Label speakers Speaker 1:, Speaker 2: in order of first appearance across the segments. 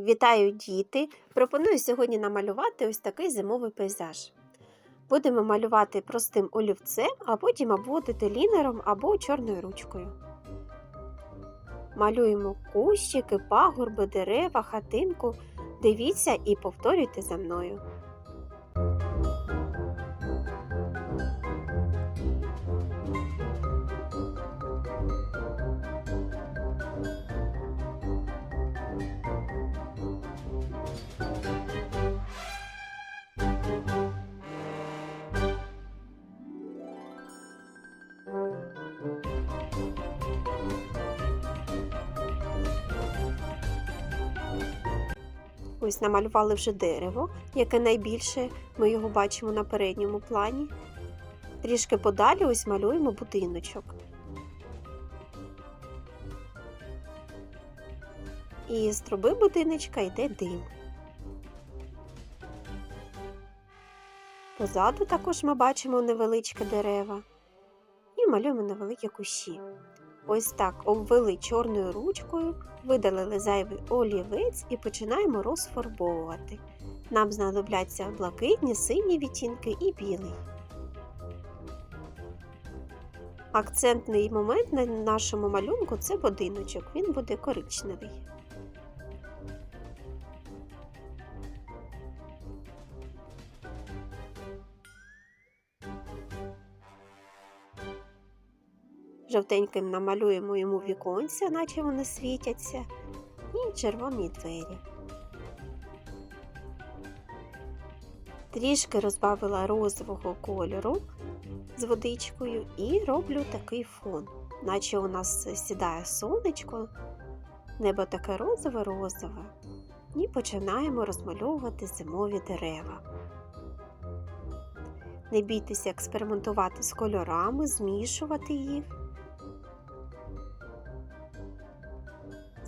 Speaker 1: Вітаю діти! Пропоную сьогодні намалювати ось такий зимовий пейзаж. Будемо малювати простим олівцем, а потім обводити лінером або чорною ручкою. Малюємо кущики, пагорби, дерева, хатинку. Дивіться і повторюйте за мною. Ось намалювали вже дерево, яке найбільше ми його бачимо на передньому плані. Трішки подалі ось малюємо будиночок. І з труби будиночка йде дим. Позаду також ми бачимо невеличке дерева і малюємо невеликі кущі. Ось так обвели чорною ручкою, видалили зайвий олівець і починаємо розфарбовувати. Нам знадобляться блакитні, сині відтінки і білий. Акцентний момент на нашому малюнку це будиночок, він буде коричневий. Жовтеньким намалюємо йому віконця, наче вони світяться, і червоні двері. Трішки розбавила розового кольору з водичкою і роблю такий фон, наче у нас сідає сонечко, небо таке розове-розове, і починаємо розмальовувати зимові дерева. Не бійтеся експериментувати з кольорами, змішувати їх.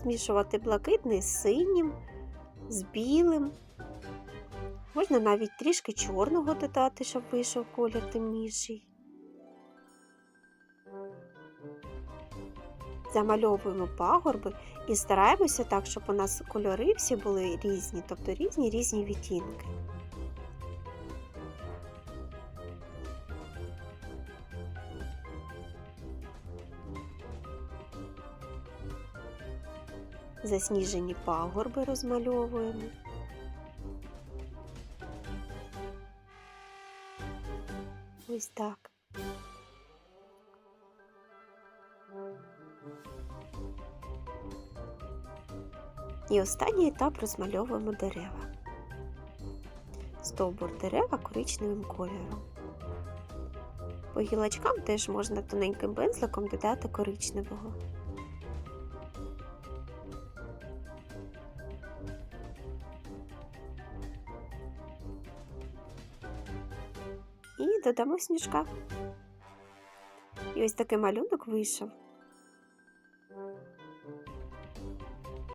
Speaker 1: Змішувати блакитний з синім, з білим. Можна навіть трішки чорного додати, щоб вийшов колір темніший. Замальовуємо пагорби і стараємося так, щоб у нас кольори всі були різні, тобто різні різні відтінки. Засніжені пагорби розмальовуємо. Ось так. І останній етап розмальовуємо дерева. Стовбур дерева коричневим кольором. По гілочкам теж можна тоненьким пензликом додати коричневого. І додамо сніжка. І ось такий малюнок вийшов.